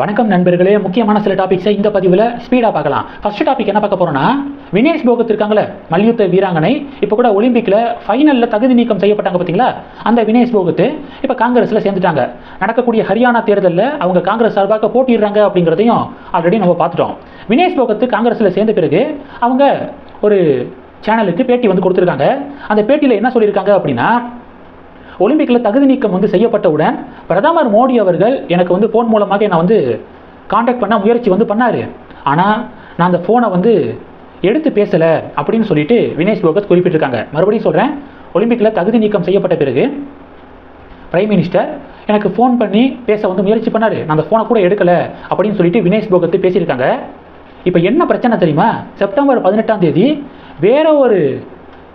வணக்கம் நண்பர்களே. முக்கியமான சில டாபிக்ஸை இந்த பதிவில் ஸ்பீடாக பார்க்கலாம். ஃபர்ஸ்ட் டாபிக் என்ன பார்க்க போறோம்னா வினேஷ் போகத் இருக்காங்களே மல்யுத்த வீராங்கனை. இப்போ கூட ஒலிம்பிக்கில் ஃபைனலில் தகுதி நீக்கம் செய்யப்பட்டாங்க பார்த்தீங்களா? அந்த வினேஷ் போகத்து இப்போ காங்கிரஸில் சேர்ந்துட்டாங்க. நடக்கக்கூடிய ஹரியானா தேர்தலில் அவங்க காங்கிரஸ் சார்பாக போட்டிடுறாங்க அப்படிங்கிறதையும் ஆல்ரெடி நம்ம பார்த்துட்டோம். வினேஷ் போகத்து காங்கிரஸில் சேர்ந்த பிறகு அவங்க ஒரு சேனலுக்கு பேட்டி வந்து கொடுத்துருக்காங்க. அந்த பேட்டியில் என்ன சொல்லியிருக்காங்க அப்படின்னா ஒலிம்பிக்கில் தகுதி நீக்கம் வந்து செய்யப்பட்டவுடன் பிரதமர் மோடி அவர்கள் எனக்கு வந்து ஃபோன் மூலமாக என்னை வந்து காண்டாக்ட் பண்ண முயற்சி வந்து பண்ணார். ஆனால் நான் அந்த ஃபோனை வந்து எடுத்து பேசலை அப்படின்னு சொல்லிட்டு வினேஷ் போகத் குறிப்பிட்டிருக்காங்க. மறுபடியும் சொல்கிறேன் ஒலிம்பிக்கில் தகுதி நீக்கம் செய்யப்பட்ட பிறகு பிரைம் மினிஸ்டர் எனக்கு ஃபோன் பண்ணி பேச வந்து முயற்சி பண்ணார். நான் அந்த ஃபோனை கூட எடுக்கலை அப்படின்னு சொல்லிட்டு வினேஷ் போகத்து பேசியிருக்காங்க. இப்போ என்ன பிரச்சனை தெரியுமா? செப்டம்பர் பதினெட்டாம் தேதி வேற ஒரு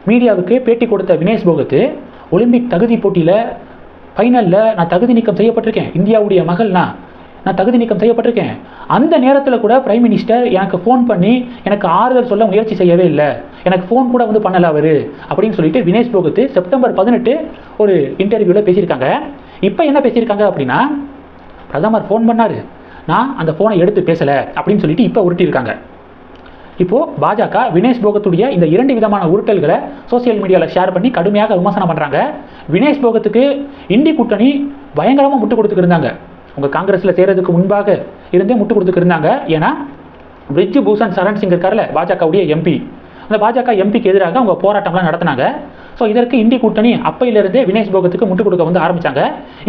மீடியாவுக்கு பேட்டி கொடுத்த வினேஷ் போகத்து ஒலிம்பிக் தகுதி போட்டியில் ஃபைனலில் நான் தகுதி நீக்கம் செய்யப்பட்டிருக்கேன். இந்தியாவுடைய மகள் நான் நான் தகுதி நீக்கம் செய்யப்பட்டிருக்கேன். அந்த நேரத்தில் கூட பிரைம் மினிஸ்டர் எனக்கு ஃபோன் பண்ணி எனக்கு ஆறுதல் சொல்ல முயற்சி செய்யவே இல்லை. எனக்கு ஃபோன் கூட வந்து பண்ணலை அவர் அப்படின்னு சொல்லிட்டு வினேஷ் போகத்து செப்டம்பர் பதினெட்டு ஒரு இன்டர்வியூவில் பேசியிருக்காங்க. இப்போ என்ன பேசியிருக்காங்க அப்படின்னா பிரதமர் ஃபோன் பண்ணார். நான் அந்த ஃபோனை எடுத்து பேசலை அப்படின்னு சொல்லிட்டு இப்போ உருட்டியிருக்காங்க. இப்போது பாஜக வினேஷ் போகத்துடைய இந்த இரண்டு விதமான உருட்டல்களை சோசியல் மீடியாவில் ஷேர் பண்ணி கடுமையாக விமர்சனம் பண்ணுறாங்க வினேஷ் போகத்துக்கு இந்தி கூட்டணி பயங்கரமாக முட்டு கொடுத்துக்கு இருந்தாங்க. உங்கள் காங்கிரஸில் சேர்றதுக்கு முன்பாக இருந்தே முட்டு கொடுத்துக்கு இருந்தாங்க. ஏன்னா பிரிட்ஜு பூஷன் சரண் சிங் இருக்கார்ல பாஜகவுடைய எம்பி அந்த பாஜக எம்பிக்கு எதிராக அவங்க போராட்டம்லாம் நடத்தினாங்க. ஸோ இதற்கு இந்தி கூட்டணி அப்பையிலிருந்தே வினேஷ் போகத்துக்கு முட்டு கொடுக்க வந்து ஆரம்பித்தாங்க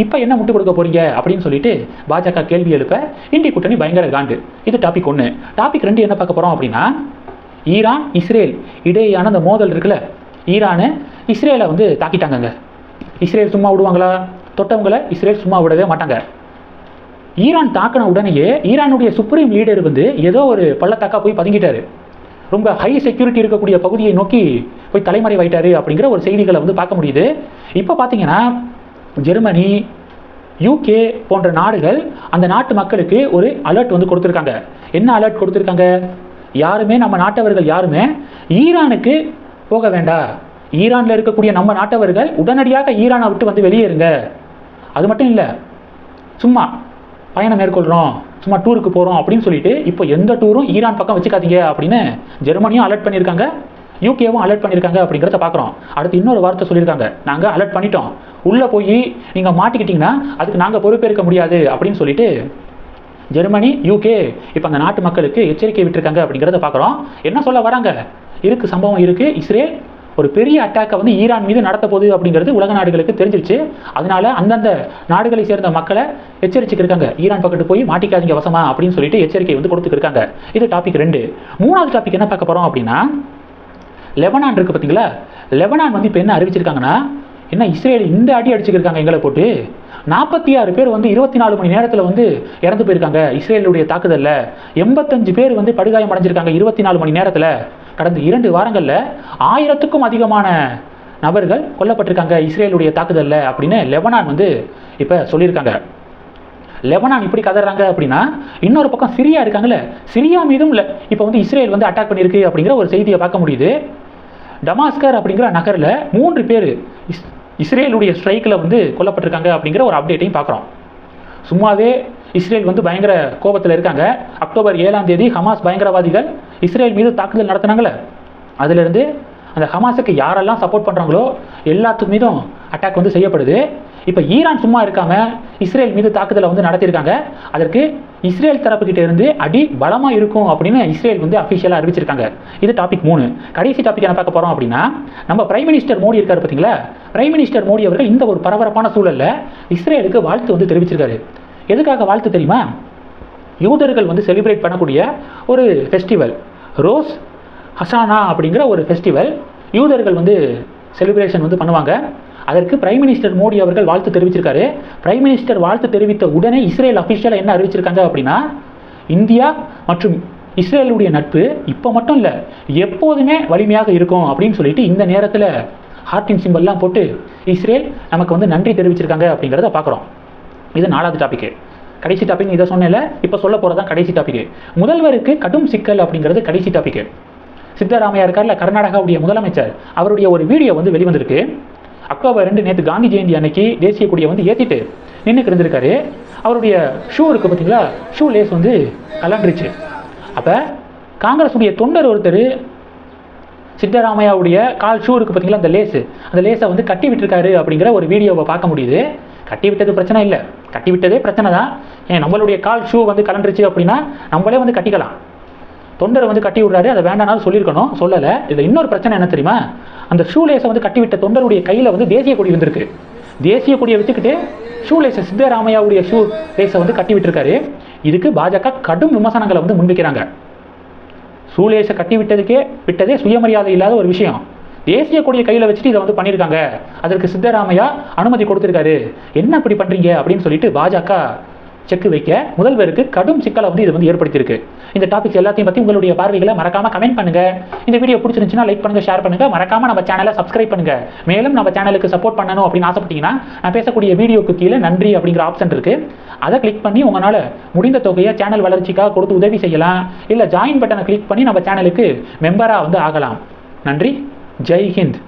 இப்போ என்ன முட்டு கொடுக்க போறீங்க? அப்படின்னு சொல்லிட்டு பாஜக கேள்வி எழுப்ப இந்தி கூட்டணி பயங்கர காண்டு. இது டாபிக் ஒன்று டாபிக் ரெண்டு என்ன பார்க்க போகிறோம் அப்படின்னா ஈரான் இஸ்ரேல் இடையேயான அந்த மோதல் இருக்குல்ல ஈரானு இஸ்ரேலை வந்து தாக்கிட்டாங்கங்க. இஸ்ரேல் சும்மா விடுவாங்களா? தொட்டவங்களை இஸ்ரேல் சும்மா விடவே மாட்டாங்க. ஈரான் தாக்கின உடனேயே ஈரானுடைய சுப்ரீம் லீடர் வந்து ஏதோ ஒரு பள்ளத்தாக்கா போய் பதுங்கிட்டாரு. ரொம்ப ஹை செக்யூரிட்டி இருக்கக்கூடிய பகுதியை நோக்கி போய் தலைமறைவாயிட்டாரு அப்படிங்கிற ஒரு செய்திகளை வந்து பார்க்க முடியுது. இப்போ பார்த்தீங்கன்னா ஜெர்மனி யூகே போன்ற நாடுகள் அந்த நாட்டு மக்களுக்கு ஒரு அலர்ட் வந்து கொடுத்துருக்காங்க. என்ன அலர்ட் கொடுத்துருக்காங்க? யாருமே நம்ம நாட்டவர்கள் யாருமே ஈரானுக்கு போக வேண்டாம். ஈரானில் இருக்கக்கூடிய நம்ம நாட்டவர்கள் உடனடியாக ஈரானை விட்டு வந்து வெளியேறுங்க. அது மட்டும் இல்லை சும்மா பயணம் மேற்கொள்கிறோம் சும்மா டூருக்கு போகிறோம் அப்படின்னு சொல்லிட்டு இப்போ எந்த டூரும் ஈரான் பக்கம் வச்சுக்காதீங்க அப்படின்னு ஜெர்மனியும் அலர்ட் பண்ணியிருக்காங்க யூகேவும் அலர்ட் பண்ணியிருக்காங்க அப்படிங்கிறத பார்க்குறோம். அடுத்து இன்னொரு வார்த்தை சொல்லியிருக்காங்க. நாங்கள் அலர்ட் பண்ணிட்டோம். உள்ளே போய் நீங்கள் மாட்டிக்கிட்டிங்கன்னா அதுக்கு நாங்கள் பொறுப்பேற்க முடியாது அப்படின்னு சொல்லிட்டு ஜெர்மனி யூகே இப்போ அந்த நாட்டு மக்களுக்கு எச்சரிக்கை விட்டுருக்காங்க அப்படிங்கிறத பார்க்குறோம். என்ன சொல்ல வராங்க? இருக்கு சம்பவம் இருக்குது இஸ்ரேல் ஒரு பெரிய அட்டாக்கை வந்து ஈரான் மீது நடத்த போகுது அப்படிங்கிறது உலக நாடுகளுக்கு தெரிஞ்சிருச்சு. அதனால அந்தந்த நாடுகளை சேர்ந்த மக்களை எச்சரிச்சுக்கிருக்காங்க ஈரான் பக்கத்து போய் மாட்டிக்காதீங்க வசமா அப்படின்னு சொல்லிட்டு எச்சரிக்கை வந்து கொடுத்துருக்காங்க இது டாபிக் ரெண்டு. மூணாவது டாபிக் என்ன பார்க்க போகிறோம் அப்படின்னா லெபனான் இருக்கு பார்த்தீங்களா? லெபனான் வந்து இப்போ என்ன அறிவிச்சிருக்காங்கன்னா என்ன இஸ்ரேல் இந்த அடி அடிச்சுக்கிருக்காங்க எங்களை போட்டு. நாற்பத்தி ஆறு பேர் வந்து இருபத்தி நாலு மணி நேரத்தில் வந்து இறந்து போயிருக்காங்க இஸ்ரேலுடைய தாக்குதலில். எண்பத்தஞ்சு பேர் வந்து படுகாயம் அடைஞ்சிருக்காங்க இருபத்தி நாலு மணி நேரத்தில். கடந்த இரண்டு வாரங்களில் ஆயிரத்துக்கும் அதிகமான நபர்கள் கொல்லப்பட்டிருக்காங்க இஸ்ரேலுடைய தாக்குதலில் அப்படின்னு லெபனான் வந்து இப்போ சொல்லியிருக்காங்க. லெபனான் இப்படி கதறாங்க அப்படின்னா இன்னொரு பக்கம் சிரியா இருக்காங்கல்ல சிரியா மீதும் இல்லை இப்போ வந்து இஸ்ரேல் வந்து அட்டாக் பண்ணியிருக்கு அப்படிங்கிற ஒரு செய்தியை பார்க்க முடியுது. டமாஸ்கர் அப்படிங்கிற நகரில் மூன்று பேர் இஸ் இஸ்ரேலுடைய ஸ்ட்ரைக்கில் வந்து கொல்லப்பட்டிருக்காங்க அப்படிங்கிற ஒரு அப்டேட்டையும் பார்க்குறோம். சும்மாவே இஸ்ரேல் வந்து பயங்கர கோபத்தில் இருக்காங்க. அக்டோபர் ஏழாம் தேதி ஹமாஸ் பயங்கரவாதிகள் இஸ்ரேல் மீது தாக்குதல் நடத்தினாங்களே? அதிலிருந்து அந்த ஹமாஸுக்கு யாரெல்லாம் சப்போர்ட் பண்ணுறாங்களோ எல்லாத்துக்கு மீதும் அட்டாக் வந்து செய்யப்படுது. இப்போ ஈரான் சும்மா இருக்காம இஸ்ரேல் மீது தாக்குதலை வந்து நடத்தியிருக்காங்க. அதற்கு இஸ்ரேல் தரப்புக்கிட்ட இருந்து அடி பலமாக இருக்கும் அப்படின்னு இஸ்ரேல் வந்து அஃபிஷியலாக அறிவிச்சிருக்காங்க. இது டாபிக் மூணு. கடைசி டாபிக் என்ன பார்க்க போகிறோம் அப்படின்னா நம்ம பிரைம் மினிஸ்டர் மோடி இருக்கார் பார்த்தீங்களா? பிரைம் மினிஸ்டர் மோடி அவர்கள் இந்த ஒரு பரபரப்பான சூழலில் இஸ்ரேலுக்கு வாழ்த்து வந்து தெரிவிச்சிருக்காரு. எதுக்காக வாழ்த்து தெரியுமா? யூதர்கள் வந்து செலிப்ரேட் பண்ணக்கூடிய ஒரு ஃபெஸ்டிவல் ரோஸ் ஹசானா அப்படிங்கிற ஒரு ஃபெஸ்டிவல் யூதர்கள் வந்து செலிப்ரேஷன் வந்து பண்ணுவாங்க. அதற்கு பிரைம் மினிஸ்டர் மோடி அவர்கள் வாழ்த்து தெரிவிச்சிருக்காரு. பிரைம் மினிஸ்டர் வாழ்த்து தெரிவித்த உடனே இஸ்ரேல் அஃபிஷியலாக என்ன அறிவிச்சிருக்காங்க அப்படின்னா இந்தியா மற்றும் இஸ்ரேலுடைய நட்பு இப்போ மட்டும் இல்லை எப்போதுமே வலிமையாக இருக்கும் அப்படின்னு சொல்லிட்டு இந்த நேரத்தில் ஹார்டின் சிம்பல்லாம் போட்டு இஸ்ரேல் நமக்கு வந்து நன்றி தெரிவிச்சிருக்காங்க அப்படிங்கிறத பார்க்குறோம் இது நாலாவது டாபிக்கு கடைசி டாபிக் இதை சொன்னேன்ல இப்போ சொல்ல போகிறது தான் கடைசி டாபிக் முதல்வருக்கு கடும் சிக்கல் அப்படிங்கிறது கடைசி டாபிக் சித்தராமையா இருக்கார்ல கர்நாடகாவுடைய முதலமைச்சர். அவருடைய ஒரு வீடியோ வந்து வெளிவந்திருக்கு. அக்டோபர் ரெண்டு நேற்று காந்தி ஜெயந்தி அன்னைக்கு தேசிய கொடியை வந்து ஏற்றிட்டு நின்றுக்கு இருந்திருக்காரு. அவருடைய ஷூ இருக்குது பார்த்தீங்களா? ஷூ லேஸ் வந்து கலண்டுருச்சு அப்போ காங்கிரஸுடைய தொண்டர் ஒருத்தர் சித்தராமையாவுடைய கால் ஷூ இருக்குது பார்த்தீங்களா அந்த லேஸு அந்த லேஸை வந்து கட்டி விட்டுருக்காரு அப்படிங்கிற ஒரு வீடியோவை பார்க்க முடியுது. கட்டி விட்டது பிரச்சனை இல்லை. கட்டிவிட்டதே பிரச்சனை தான் ஏன் நம்மளுடைய கால் ஷூ வந்து கலண்டுருச்சு அப்படின்னா நம்மளே வந்து கட்டிக்கலாம். தொண்டரை வந்து கட்டி விடுறாரு அதை வேண்டாம்னாலும் சொல்லியிருக்கணும் சொல்லலை. இதில் இன்னொரு பிரச்சனை என்ன தெரியுமா? அந்த ஷூ லேஸை வந்து கட்டிவிட்ட தொண்டருடைய கையில் வந்து தேசிய கொடி வந்திருக்கு தேசிய கொடியை வச்சுக்கிட்டு ஷூ லேஸை சித்தராமையாவுடைய ஷூ லேஸை வந்து கட்டி விட்டுருக்காரு இதுக்கு பாஜக கடும் விமர்சனங்களை வந்து முன்வைக்கிறாங்க. சூலேசை கட்டி விட்டதுக்கே விட்டதே சுயமரியாதை இல்லாத ஒரு விஷயம். தேசிய கொடியை கையில் வச்சுட்டு இதை வந்து பண்ணியிருக்காங்க. அதற்கு சித்தராமையா அனுமதி கொடுத்துருக்காரு. என்ன இப்படி பண்ணுறீங்க அப்படின்னு சொல்லிட்டு பாஜக செக் வைக்க முதல்வருக்கு கடும் சிக்கலை வந்து இது வந்து ஏற்படுத்தியிருக்கு. இந்த டாபிக்ஸ் எல்லாத்தையும் பற்றி உங்களுடைய பார்வைகளை மறக்காம கமெண்ட் பண்ணுங்க. இந்த வீடியோ பிடிச்சிருந்துச்சுன்னா லைக் பண்ணுங்க ஷேர் பண்ணுங்க. மறக்காம நம்ம சேனலை சப்ஸ்கிரைப் பண்ணுங்க. மேலும் நம்ம சேனலுக்கு சப்போர்ட் பண்ணணும் அப்படின்னு ஆசைப்பட்டீங்கன்னா நான் பேசக்கூடிய வீடியோக்கு கீழே நன்றி அப்படிங்கிற ஆப்ஷன் இருக்கு. அதை கிளிக் பண்ணி உங்களால் முடிந்த தொகையை சேனல் வளர்ச்சிக்காக கொடுத்து உதவி செய்யலாம். இல்லை ஜாயின் பட்டனை கிளிக் பண்ணி நம்ம சேனலுக்கு மெம்பராக வந்து ஆகலாம். நன்றி. ஜெய்ஹிந்த்